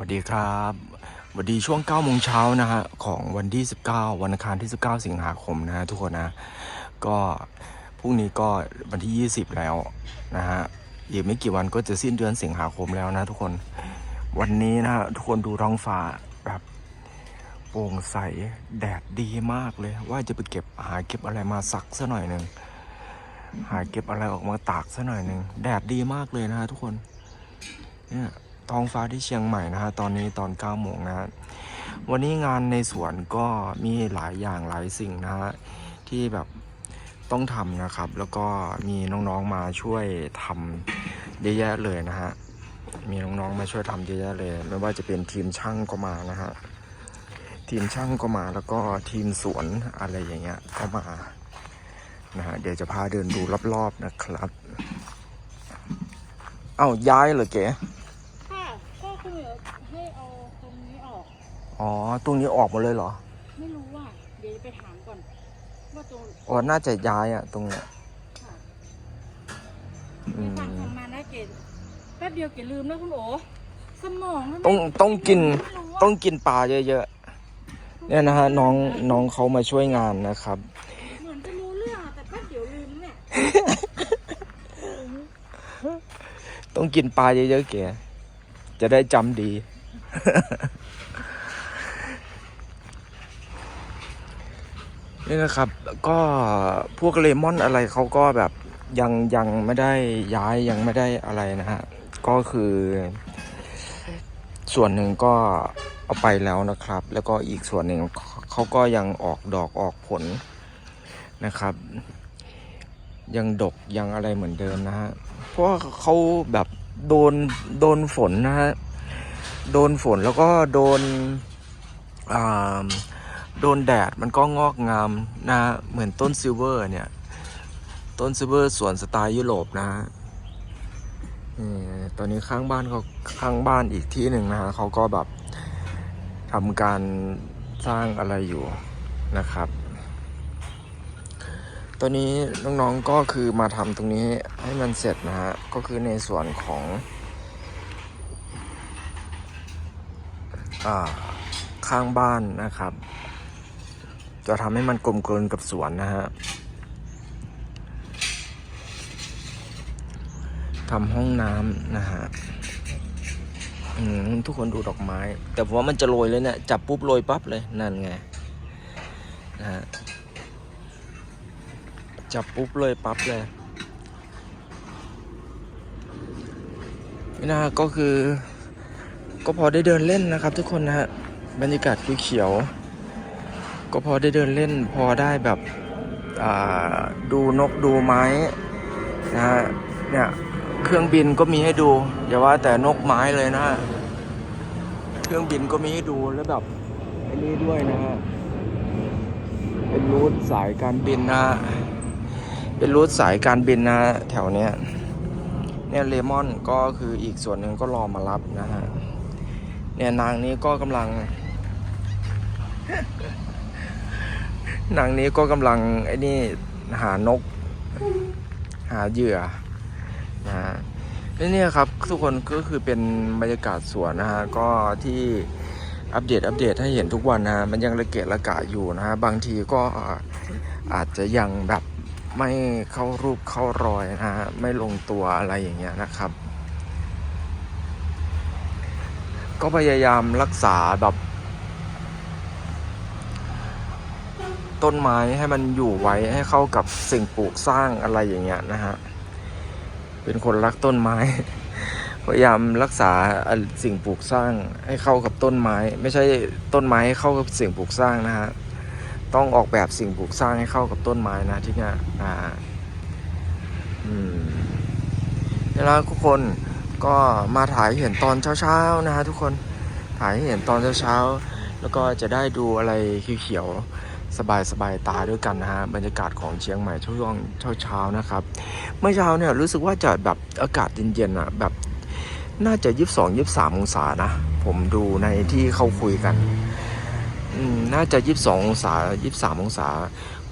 วัสดีครับสวัสดีช่วง9โมงเช้านะฮะของวันที่ 19 วันอังคารที่ 19 สิงหาคมนะฮะทุกคนนะ ก็พรุ่งนี้ก็วันที่ 20 แล้วนะฮะอีกไม่กี่วันก็จะสิ้นเดือนสิงหาคมแล้วนะ ทุกคนวันนี้นะฮะทุกคนดูท้องฟ้าแบบโปร่งใสแดดดีมากเลย ว่าจะไปเก็บหาเก็บอะไรมาสักซะหน่อยหนึ่งหาเก็บอะไรออกมาตากซะหน่อยหนึ่งแดดดีมากเลยนะฮะทุกคนเนี่ย ท้องฟ้าที่เชียงใหม่นะฮะตอนนี้ตอน9โมงนะฮะวันนี้งานในสวนก็มีหลายอย่างหลายสิ่งนะฮะที่แบบต้องทำนะครับ แล้วก็มีน้องๆมาช่วยทำเยอะแยะเลยนะฮะมีน้องๆมาช่วยทำเยอะแยะเลย ไม่ว่าจะเป็นทีมช่างก็มานะฮะทีมช่างก็มาแล้วก็ทีมสวนอะไรอย่างเงี้ยก็มานะฮะเดี๋ยวจะพาเดินดูรอบๆนะครับ เอ้าย้ายเหรอเก๋ ค่ะก็คือให้เอาตรงนี้ออก อ๋อ ตรงนี้ออกหมดเลยเหรอ ไม่รู้ว่า เดี๋ยวจะไปถามก่อน ว่าตรงอ๋อ น่าจะย้ายอะตรงเนี้ยค่ะอืไปฟังมทำมานะเกดแป๊บเดียวเกดลืมแล้วคุณโอสมองมันต้องต้องกิน ไม่รู้ว่าต้องกินปลาเยอะๆ เนี่ยนะฮะน้องน้องเขามาช่วยงานนะครับ เหมือนจะรู้เรื่องอะแต่แป๊บเดียวลืมเนี่ยต้องกินปลาเยอะๆเก๋จะได้จำดี นี่นะครับก็พวกเลมอนอะไรเขาก็แบบยังยังไม่ได้ย้ายยังไม่ได้อะไรนะฮะก็คือ ส่วนหนึ่งก็เอาไปแล้วนะครับ แล้วก็อีกส่วนหนึ่งเขาก็ยังออกดอกออกผลนะครับ ยังดกยังอะไรเหมือนเดิมนะฮะเพราะเขาแบบโดนโดนฝนนะฮะโดนฝนแล้วก็โดนอ่า โดนแดดมันก็งอกงามนะเหมือนต้นซิลเวอร์เนี่ย ต้นซิลเวอร์สวนสไตล์ยุโรปนะฮะนี่ตอนนี้ข้างบ้านเขาข้างบ้านอีกที่หนึ่งนะฮะเขาก็แบบทำการสร้างอะไรอยู่นะครับ ตอนนี้น้องๆก็คือมาทำตรงนี้ให้มันเสร็จนะฮะ ก็คือในส่วนของอข้างบ้านนะครับ จะทำให้มันกลมกลืนกับสวนนะฮะทำห้องน้ำนะฮะอืมทุกคนดูดอกไม้ แต่ว่ามันจะโรยเลยเนี่ยจับปุ๊บโรยปั๊บเลยนั่นไงนะฮะจับปุ๊บเลยปั๊บเลยนี่นะก็คือ ก็พอได้เดินเล่นนะครับทุกคนนะฮะบรรยากาศเขียวๆ ก็พอได้เดินเล่นพอได้แบบดูนกดูไม้นะฮะเนี่ยเครื่องบินก็มีให้ดูอย่าว่าแต่นกไม้เลยนะฮะเครื่องบินก็มีให้ดูแล้วแบบไอ้นี่ด้วยนะฮะเป็นรูทสายการบินนะฮะเป็นรูทสายการบินนะแถวเนี้ยเนี่ยเลมอนก็คืออีกส่วนหนึ่งก็รอมารับนะฮะเนี่ยนางนี้ก็กำลัง นางนี้ก็กำลังไอ้นี่หานก หาเหยื่อนะฮะนี่เนี่ยครับทุกคนก็คือเป็นบรรยากาศสวนนะฮะก็ที่อัปเดตอัปเดตให้เห็นทุกวันนะฮะมันยังระเกะระกะอยู่นะฮะบางทีก็อาจจะยังแบบไม่เข้ารูปเข้ารอยนะฮะไม่ลงตัวอะไรอย่างเงี้ยนะครับ ก็พยายามรักษาแบบ ต้นไม้ให้มันอยู่ไว้ให้เข้ากับสิ่งปลูกสร้างอะไรอย่างเงี้ยนะฮะ เป็นคนรักต้นไม้ พยายามรักษาสิ่งปลูกสร้างให้เข้ากับต้นไม้ ไม่ใช่ต้นไม้ให้เข้ากับสิ่งปลูกสร้างนะฮะ ต้องออกแบบสิ่งปลูกสร้างให้เข้ากับต้นไม้นะที่เนี่ยอ่า อืมแล้วทุกคนก็มาถ่ายเห็นตอนเช้าๆนะฮะทุกคนถ่ายให้เห็นตอนเช้าๆแล้วก็จะได้ดูอะไรเขียวๆ สบายๆตาด้วยกันนะฮะบรรยากาศของเชียงใหม่ช่วงเช้าๆนะครับ เมื่อเช้าเนี่ยรู้สึกว่าจะแบบอากาศเย็นๆอะแบบน่าจะยี่สิบสองยี่สิบสามองศานะ ผมดูในที่เขาคุยกันน่าจะยี่สิบสององศายี่สิบสามองศา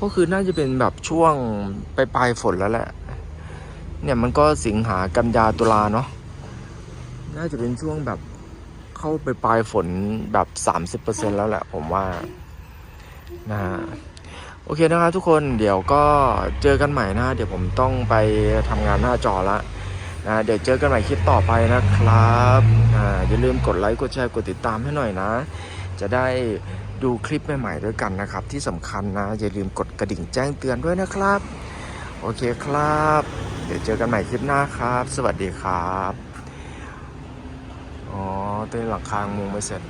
ก็คือน่าจะเป็นแบบช่วงปลายปลายฝนแล้วแหละ เนี่ยมันก็สิงหากันยาตุลาเนาะน่าจะเป็นช่วงแบบเข้าไปปลายฝนแบบสามสิบเปอร์เซ็นแล้วแหละผมว่า นะฮะโอเคนะครับทุกคนเดี๋ยวก็เจอกันใหม่นะเดี๋ยวผมต้องไปทำงานหน้าจอละนะเดี๋ยวเจอกันใหม่คลิปต่อไปนะครับอ่าอย่าลืมกดไลค์กดแชร์กดติดตามให้หน่อยนะ จะได้ดูคลิปใหม่ๆด้วยกันนะครับ ที่สำคัญนะอย่าลืมกดกระดิ่งแจ้งเตือนด้วยนะครับ โอเคครับ เดี๋ยวเจอกันใหม่คลิปหน้าครับ สวัสดีครับอ๋อเต้นหลังคางมุงไม่เสร็จ